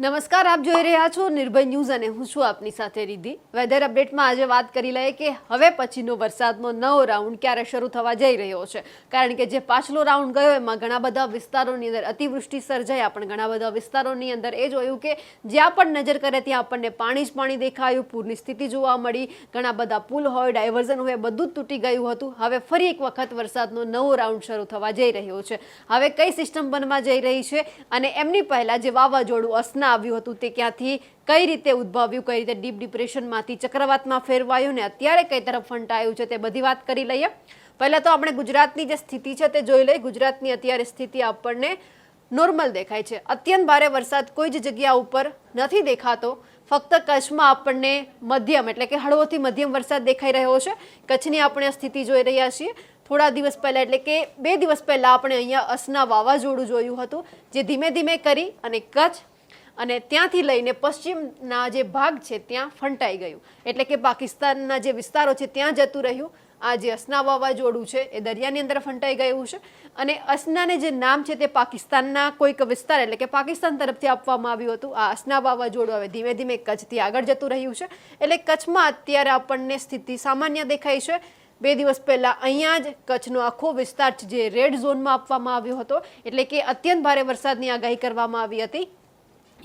નમસ્કાર, આપ જોઈ રહ્યા છો નિર્ભય ન્યૂઝ અને હું છું આપની સાથે રિધિ વેધર અપડેટમાં આજે વાત કરી લઈએ કે હવે પછીનો વરસાદનો નવો રાઉન્ડ ક્યારે શરૂ થવા જઈ રહ્યો છે? કારણ કે જે પાછલો રાઉન્ડ ગયો, એમાં ઘણા બધા વિસ્તારોની અંદર અતિવૃષ્ટિ સર્જાયા પણ ઘણા બધા વિસ્તારોની અંદર એ જોયું કે જ્યાં પણ નજર કરે ત્યાં આપણને પાણી જ પાણી દેખાયું, પૂરની સ્થિતિ જોવા મળી, ઘણા બધા પુલ હોય, ડાયવર્ઝન હોય બધું જ તૂટી ગયું હતું. હવે ફરી એક વખત વરસાદનો નવો રાઉન્ડ શરૂ થવા જઈ રહ્યો છે. હવે કઈ સિસ્ટમ બનવા જઈ રહી છે? અને એમની પહેલાં જે વાવાઝોડું અસના આવ્યું હતું તે ક્યાંથી, કઈ રીતે ઉદ્ભવ્યું, કઈ રીતે ડીપ ડિપ્રેશનમાંથી ચક્રવાતમાં ફેરવાયું ને અત્યારે કઈ તરફ ફંટાયું છે તે બધી વાત કરી લઈએ. પહેલાં તો આપણે ગુજરાતની જે સ્થિતિ છે તે જોઈ લઈએ. ગુજરાતની અત્યારે સ્થિતિ આપણને નોર્મલ દેખાય છે. અત્યંત ભારે વરસાદ કોઈ જ જગ્યા ઉપર નથી દેખાતો. ફક્ત કચ્છમાં આપણને મધ્યમ એટલે કે હળવોથી મધ્યમ વરસાદ દેખાઈ રહ્યો છે. કચ્છની આપણે સ્થિતિ જોઈ રહ્યા છીએ. થોડા દિવસ પહેલાં એટલે કે બે દિવસ પહેલાં આપણે અહીંયા અસના વાવાઝોડું જોયું હતું, જે ધીમે ધીમે કરી અને કચ્છ અને ત્યાંથી લઈને પશ્ચિમના જે ભાગ છે, ત્યાં ફંટાઈ ગયું. એટલે કે પાકિસ્તાનના જે વિસ્તારો છે, ત્યાં જતું રહ્યું. આ જે અસના વાવાઝોડું છે, એ દરિયાની અંદર ફંટાઈ ગયું છે. અને અસનાને જે નામ છે, તે પાકિસ્તાનના કોઈક વિસ્તાર, એટલે કે પાકિસ્તાન તરફથી આપવામાં આવ્યું હતું. આ અસના વાવાઝોડું હવે ધીમે ધીમે કચ્છથી આગળ જતું રહ્યું છે. એટલે કચ્છમાં અત્યારે આપણને સ્થિતિ સામાન્ય દેખાય છે. બે દિવસ પહેલાં અહીંયા જ કચ્છનો આખો વિસ્તાર જે રેડ ઝોનમાં આપવામાં આવ્યો હતો. એટલે કે અત્યંત ભારે વરસાદની આગાહી કરવામાં આવી હતી.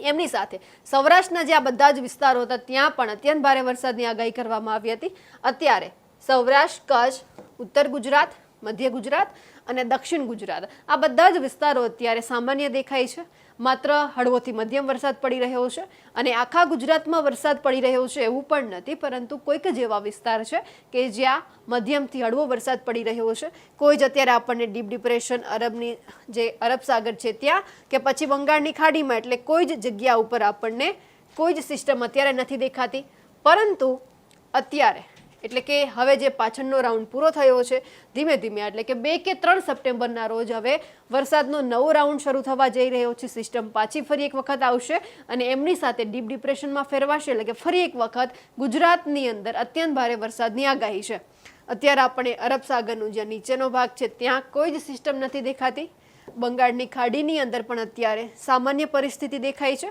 એમની સાથે. સૌરાષ્ટ્રના જે આ બધા જ વિસ્તારો હતા, ત્યાં પણ અત્યંત ભારે વરસાદની આગાહી કરવામાં આવી હતી. અત્યારે સૌરાષ્ટ્ર, કચ્છ, ઉત્તર ગુજરાત, મધ્ય ગુજરાત અને દક્ષિણ ગુજરાત આ બધા જ વિસ્તારો અત્યારે સામાન્ય દેખાય છે. માત્ર હળવોથી મધ્યમ વરસાદ પડી રહ્યો છે અને આખા ગુજરાતમાં વરસાદ પડી રહ્યો છે એવું પણ નથી, પરંતુ કોઈક જ એવા વિસ્તાર છે કે જ્યાં મધ્યમથી હળવો વરસાદ પડી રહ્યો છે. કોઈ જ અત્યારે આપણને ડીપ ડિપ્રેશન, અરબની જે અરબ સાગર છે ત્યાં કે પછી બંગાળની ખાડીમાં, એટલે કોઈ જ જગ્યા ઉપર આપણને કોઈ જ સિસ્ટમ અત્યારે નથી દેખાતી. પરંતુ અત્યારે એટલે કે હવે જે પાછળનો રાઉન્ડ પૂરો થયો છે, ધીમે ધીમે એટલે કે બે કે ત્રણ સપ્ટેમ્બરના રોજ હવે વરસાદનો નવો રાઉન્ડ શરૂ થવા જઈ રહ્યો છે, સિસ્ટમ પાછી ફરી એક વખત આવશે અને એમની સાથે ડીપ ડિપ્રેશનમાં ફેરવાશે, એટલે કે ફરી એક વખત ગુજરાતની અંદર અત્યંત ભારે વરસાદની આગાહી છે. અત્યારે આપણે અરબ સાગરનું જે નીચેનો ભાગ છે, ત્યાં કોઈ જ સિસ્ટમ નથી દેખાતી. બંગાળની ખાડીની અંદર પણ અત્યારે સામાન્ય પરિસ્થિતિ દેખાય છે.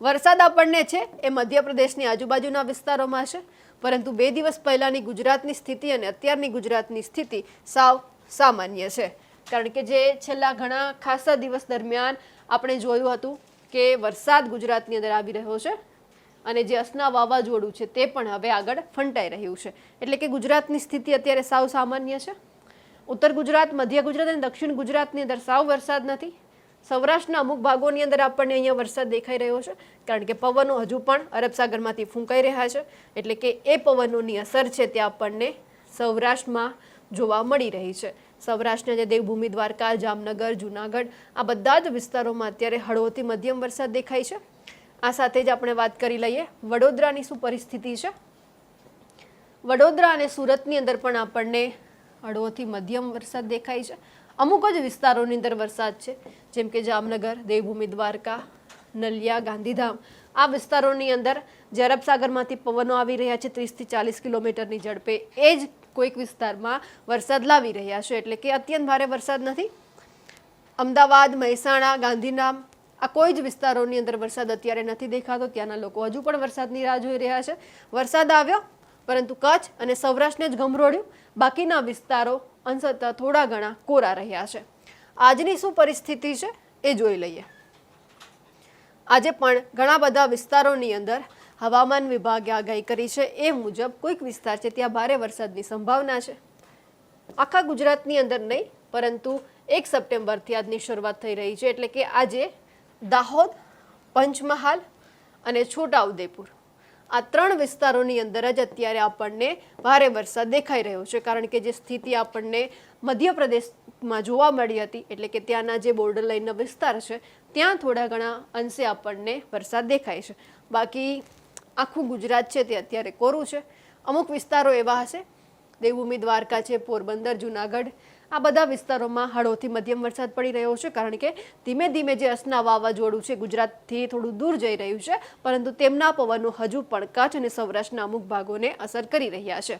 વરસાદ આપણને છે એ મધ્યપ્રદેશની આજુબાજુના વિસ્તારોમાં છે. પરંતુ બે દિવસ પહેલાંની ગુજરાતની સ્થિતિ અને અત્યારની ગુજરાતની સ્થિતિ સાવ સામાન્ય છે. કારણ કે જે છેલ્લા ઘણા ખાસા દિવસ દરમિયાન આપણે જોયું હતું કે વરસાદ ગુજરાતની અંદર આવી રહ્યો છે અને જે અસના વાવાઝોડું છે તે પણ હવે આગળ ફંટાઈ રહ્યું છે. એટલે કે ગુજરાતની સ્થિતિ અત્યારે સાવ સામાન્ય છે. ઉત્તર ગુજરાત, મધ્ય ગુજરાત અને દક્ષિણ ગુજરાતની અંદર સાવ વરસાદ નથી. સૌરાષ્ટ્રના અમુક ભાગોની અંદર આપણને અહીંયા વરસાદ દેખાઈ રહ્યો છે, કારણ કે પવનો હજુ પણ અરબ સાગરમાંથી ફૂંકાઈ રહ્યા છે, એટલે કે એ પવનોની અસર છે તે આપણને સૌરાષ્ટ્રમાં જોવા મળી રહી છે. સૌરાષ્ટ્રના જે દેવભૂમિ દ્વારકા, જામનગર, જુનાગઢ, આ બધા જ વિસ્તારોમાં અત્યારે હળવોથી મધ્યમ વરસાદ દેખાય છે. આ સાથે જ આપણે વાત કરી લઈએ વડોદરાની શું પરિસ્થિતિ છે. વડોદરા અને સુરતની અંદર પણ આપણને હળવોથી મધ્યમ વરસાદ દેખાય છે. અમુક જ વિસ્તારોની અંદર વરસાદ છે. જેમ કે જામનગર, દેવભૂમિ, દ્વારકા, નલિયા, ગાંધીધામ. આ વિસ્તારોની અંદર જે અરબ પવનો આવી રહ્યા છે, ત્રીસથી ચાલીસ કિલોમીટરની ઝડપે, એ જ કોઈક વિસ્તારમાં વરસાદ લાવી રહ્યા છે. એટલે કે અત્યંત ભારે વરસાદ નથી. અમદાવાદ, મહેસાણા, ગાંધીધામ, આ કોઈ જ વિસ્તારોની અંદર વરસાદ અત્યારે નથી દેખાતો. ત્યાંના લોકો હજુ પણ વરસાદની રાહ જોઈ રહ્યા છે. વરસાદ આવ્યો, પરંતુ કચ્છ અને સૌરાષ્ટ્રને જ ગમરોડ્યું બાકીના વિસ્તારો અંશતઃ થોડા ઘણા કોરા રહ્યા છે. આજની શું પરિસ્થિતિ છે એ જોઈ લઈએ. આજે પણ ઘણા બધા વિસ્તારોની અંદર હવામાન વિભાગે આગાહી કરી છે એ મુજબ કોઈક વિસ્તાર છે ત્યાં ભારે વરસાદની સંભાવના છે. આખા ગુજરાતની અંદર નહીં, પરંતુ એક સપ્ટેમ્બરથી આજની શરૂઆત થઈ રહી છે એટલે કે આજે દાહોદ, પંચમહાલ અને છોટાઉદેપુર આ ત્રણ વિસ્તારોની અંદર જ અત્યારે આપણને ભારે વરસાદ દેખાઈ રહ્યો છે. કારણ કે જે સ્થિતિ આપણને મધ્યપ્રદેશમાં જોવા મળી હતી, એટલે કે ત્યાંના જે બોર્ડર લાઇનના વિસ્તાર છે, ત્યાં થોડા ઘણા અંશે આપણને વરસાદ દેખાય છે. બાકી આખું ગુજરાત છે તે અત્યારે કોરું છે. અમુક વિસ્તારો એવા હશે દેવભૂમિ દ્વારકા છે, પોરબંદર, જુનાગઢ, આ બધા વિસ્તારોમાં હળવોથી મધ્યમ વરસાદ પડી રહ્યો છે, કારણ કે ધીમે ધીમે જે અસના વાવાઝોડું છે ગુજરાતથી થોડું દૂર જઈ રહ્યું છે, પરંતુ તેમના પવનો હજુ પણ કચ્છ અને સૌરાષ્ટ્રના અમુક ભાગોને અસર કરી રહ્યા છે.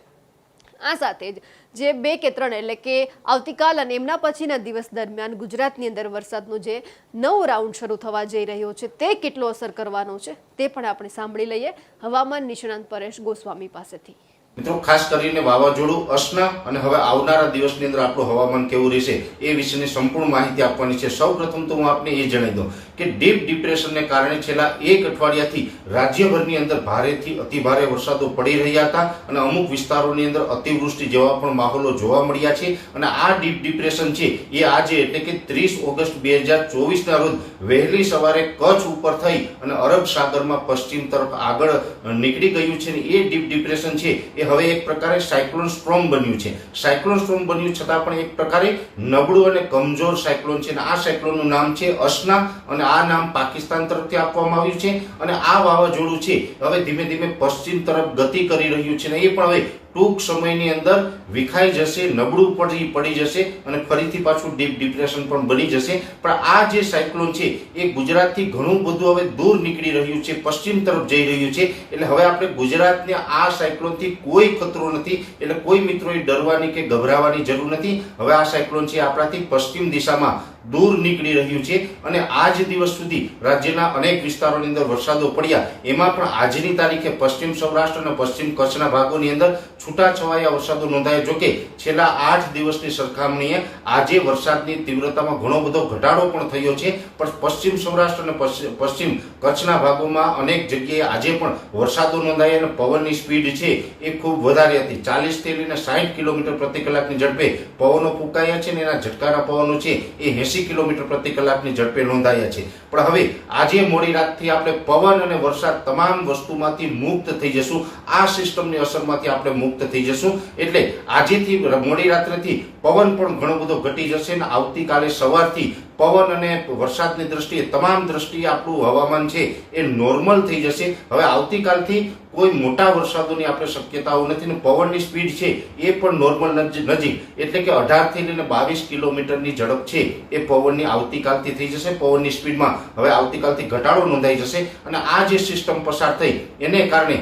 આ સાથે જ જે બે કે ત્રણ એટલે કે આવતીકાલ અને એમના પછીના દિવસ દરમિયાન ગુજરાતની અંદર વરસાદનો જે નવો રાઉન્ડ શરૂ થવા જઈ રહ્યો છે, તે કેટલો અસર કરવાનો છે, તે પણ આપણે સાંભળી લઈએ. હવામાન નિષ્ણાંત પરેશ ગોસ્વામી પાસેથી. મિત્રો, ખાસ કરીને વાવાઝોડું અસના અને હવે આવનારા દિવસની અંદર આપણું હવામાન કેવું રહેશે એ વિશેની સંપૂર્ણ માહિતી આપવાની છે. સૌ પ્રથમ તો હું આપને એ જણાવી દઉં કે ડીપ ડિપ્રેશનને કારણે છેલ્લા એક અઠવાડિયાથી રાજ્યભરની અંદર ભારેથી અતિભારે વરસાદો પડી રહ્યા હતા અને અમુક વિસ્તારોની અંદર અતિવૃષ્ટિ જેવા પણ માહોલો જોવા મળ્યા છે. અને આ ડીપ ડિપ્રેશન છે એ આજે એટલે કે ત્રીસ ઓગસ્ટ બે હજાર ચોવીસના રોજ વહેલી સવારે કચ્છ ઉપર થઈ અને અરબ સાગરમાં પશ્ચિમ તરફ આગળ નીકળી ગયું છે. ને એ ડીપ ડિપ્રેશન છે હવે એક પ્રકારે સાયક્લોન સ્ટ્રોમ બન્યું છે. સાયક્લોન સ્ટ્રોમ બન્યું છતાં પણ એક પ્રકારે નબળું અને કમજોર સાયક્લોન છે અને આ સાયક્લોનનું નામ છે અસના અને આ નામ પાકિસ્તાન તરફથી આપવામાં આવ્યું છે અને આ વાવાઝોડું છે હવે ધીમે ધીમે પશ્ચિમ તરફ ગતિ કરી રહ્યું છે અને એ પણ હવે ટૂંક સમયની અંદર વિખાઈ જશે, નબળું પડી પડી જશે અને ફરીથી પાછું ડીપ ડિપ્રેશન પણ બની જશે. પણ આ જે સાયક્લોન છે, એ ગુજરાતથી ઘણું બધું હવે દૂર નીકળી રહ્યું છે, પશ્ચિમ તરફ જઈ રહ્યું છે. એટલે હવે આપણે ગુજરાતને આ સાયક્લોનથી કોઈ ખતરો નથી. એટલે કોઈ મિત્રોએ ડરવાની કે ગભરાવાની જરૂર નથી. હવે આ સાયક્લોન છે આપણાથી પશ્ચિમ દિશામાં. દૂર નીકળી રહ્યું છે અને આજ દિવસ સુધી રાજ્યના અનેક વિસ્તારોની અંદર વરસાદો પડ્યા. એમાં પણ આજની તારીખે પશ્ચિમ સૌરાષ્ટ્ર અને પશ્ચિમ કચ્છના ભાગોની અંદર છૂટાછવાયા વરસાદો નોંધાયા. જોકે છેલ્લા આઠ દિવસની સરખામણીએ આજે વરસાદની તીવ્રતામાં ઘણો બધો ઘટાડો પણ થયો છે. પણ પશ્ચિમ સૌરાષ્ટ્ર અને પશ્ચિમ- કચ્છના ભાગોમાં અનેક જગ્યાએ આજે પણ વરસાદો નોંધાયા અને પવનની સ્પીડ છે એ ખૂબ વધારે હતી. ચાલીસથી લઈને સાઠ કિલોમીટર પ્રતિ કલાકની ઝડપે પવનો ફૂંકાયા છે અને એના ઝટકારા પવનો છે એ એંસી કિલોમીટર પ્રતિ કલાકની ઝડપે નોંધાયા છે. પણ હવે આજે મોડી રાતથી આપણે પવન અને વરસાદ તમામ વસ્તુમાંથી મુક્ત થઈ જશું. આ સિસ્ટમની અસરમાંથી આપણે મુક્ત થઈ જશું. એટલે આજેથી મોડી રાત્રેથી પવન પણ ઘણો બધો ઘટી જશે અને આવતીકાલે સવારથી પવન અને વરસાદની દ્રષ્ટિએ તમામ દ્રષ્ટિએ આપણું હવામાન છે એ નોર્મલ થઈ જશે. હવે આવતીકાલથી કોઈ મોટા વરસાદોની આપણે શક્યતાઓ નથી ને પવનની સ્પીડ છે એ પણ નોર્મલ નજીક. એટલે કે અઢારથી લઈને બાવીસ કિલોમીટરની ઝડપ છે એ પવનની આવતીકાલથી થઈ જશે, પવનની સ્પીડમાં. હવે આવતીકાલથી ઘટાડો નોંધાઈ જશે અને આ જે સિસ્ટમ પસાર થઈ, એને કારણે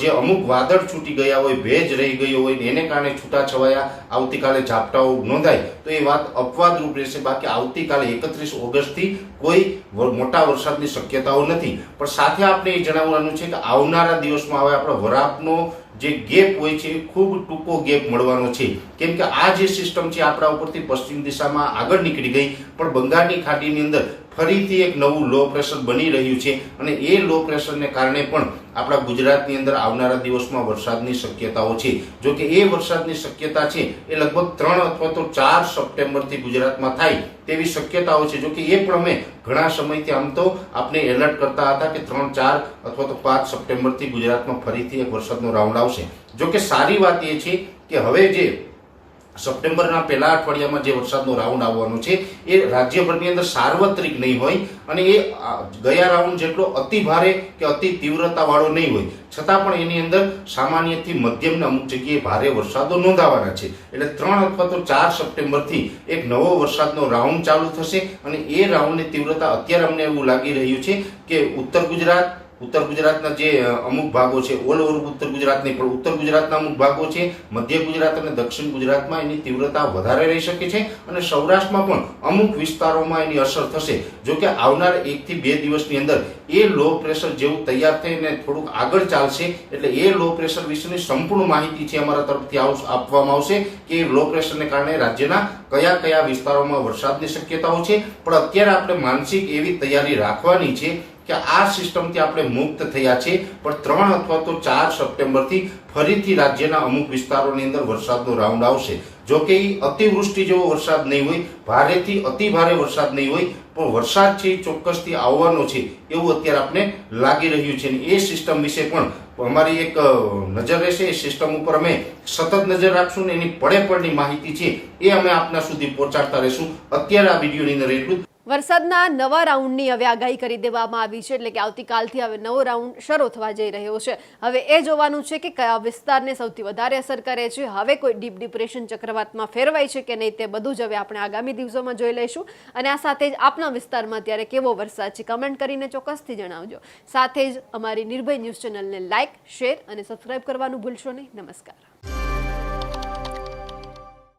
જે અમુક વાદળ છૂટી ગયા હોય, ભેજ રહી ગયો હોય એને કારણે છૂટાછવાયા, આવતીકાલે ઝાપટાઓ નોંધાય. તો એ વાત અપવાદરૂપ રહેશે. બાકી આવતીકાલે એકત્રીસ ઓગસ્ટથી કોઈ મોટા વરસાદની શક્યતાઓ નથી. પણ સાથે આપણે એ જણાવવાનું છે કે આવનારા દિવસમાં હવે આપણે વરાપનો જે ગેપ હોય છે ખૂબ ટૂંકો ગેપ મળવાનો છે. કેમ કે આ જે સિસ્ટમ છે આપણા ઉપરથી પશ્ચિમ દિશામાં આગળ નીકળી ગઈ. પણ બંગાળની ખાડીની અંદર ફરીથી એક નવું લો પ્રેશર બની રહ્યું છે અને એ લો પ્રેશરને કારણે પણ આપણા ગુજરાતની અંદર આવનારા દિવસમાં વરસાદની શક્યતાઓ છે. જો કે એ વરસાદની શક્યતા છે એ લગભગ ત્રણ અથવા તો ચાર સપ્ટેમ્બરથી ગુજરાતમાં થાય તેવી શક્યતાઓ છે. જો કે એ પણ અમે ઘણા સમયથી આમ તો આપણે એલર્ટ કરતા હતા કે ત્રણ, ચાર અથવા તો પાંચ સપ્ટેમ્બરથી ગુજરાતમાં ફરીથી એક વરસાદનો રાઉન્ડ આવશે. જો કે સારી વાત એ છે કે હવે જે સપ્ટેમ્બરના પહેલા અઠવાડિયામાં જે વરસાદનો રાઉન્ડ આવવાનો છે, એ રાજ્યભરની અંદર સાર્વત્રિક નહીં હોય અને એ ગયા રાઉન્ડ જેટલો અતિ ભારે કે અતિ તીવ્રતાવાળો નહીં હોય. છતાં પણ એની અંદર સામાન્યથી મધ્યમના અમુક જગ્યાએ ભારે વરસાદો નોંધાવાના છે. એટલે ત્રણ અથવા તો ચાર સપ્ટેમ્બરથી એક નવો વરસાદનો રાઉન્ડ ચાલુ થશે અને એ રાઉન્ડની તીવ્રતા અત્યારે અમને એવું લાગી રહ્યું છે કે ઉત્તર ગુજરાત ઉત્તર ગુજરાતના જે અમુક ભાગો છે, ઓલ ઓવર ઉત્તર ગુજરાત નહીં પણ ઉત્તર ગુજરાતના અમુક ભાગો છે, મધ્ય ગુજરાત અને દક્ષિણ ગુજરાતમાં એની તીવ્રતા વધારે રહી શકે છે અને સૌરાષ્ટ્રમાં પણ અમુક વિસ્તારોમાં એની અસર થશે. જો કે આવનાર એકથી બે દિવસની અંદર એ લો પ્રેશર જેવું તૈયાર થઈને થોડુંક આગળ ચાલશે, એટલે એ લો પ્રેશર વિશેની સંપૂર્ણ માહિતી છે અમારા તરફથી આપવામાં આવશે કે લો પ્રેશરને કારણે રાજ્યના કયા કયા વિસ્તારોમાં વરસાદની શક્યતાઓ છે. પણ અત્યારે આપણે માનસિક એવી તૈયારી રાખવાની છે કે આ સિસ્ટમથી આપણે મુક્ત થયા છે પણ ત્રણ અથવા તો ચાર સપ્ટેમ્બરથી ફરીથી રાજ્યના અમુક વિસ્તારોની અંદર વરસાદનો રાઉન્ડ આવશે. જો કે અતિવૃષ્ટિ જેવો વરસાદ નહીં હોય, ભારેથી અતિ ભારે વરસાદ નહીં હોય, પણ વરસાદ છે ચોક્કસથી આવવાનો છે એવું અત્યારે આપણે લાગી રહ્યું છે. એ સિસ્ટમ વિશે પણ અમારી એક નજર રહેશે. એ સિસ્ટમ ઉપર અમે સતત નજર રાખશું ને એની પડે પડની માહિતી છે એ અમે આપના સુધી પહોંચાડતા રહીશું. અત્યારે આ વિડીયોની અંદર એટલું. વરસાદના નવા રાઉન્ડની હવે આગાહી કરી દેવામાં આવી છે, એટલે કે આવતીકાલથી હવે નવો રાઉન્ડ શરૂ થવા જઈ રહ્યો છે. હવે એ જોવાનું છે કે કયા વિસ્તારને સૌથી વધારે અસર કરે છે, હવે કોઈ ડીપ ડિપ્રેશન ચક્રવાતમાં ફેરવાય છે કે નહીં તે બધું જ હવે આપણે આગામી દિવસોમાં જોઈ લઈશું. અને આ સાથે જ આપના વિસ્તારમાં અત્યારે કેવો વરસાદ છે, કમેન્ટ કરીને ચોક્કસથી જણાવજો. સાથે જ અમારી નિર્ભય ન્યૂઝ ચેનલને લાઇક શેર અને સબસ્ક્રાઇબ કરવાનું ભૂલશો નહીં. નમસ્કાર.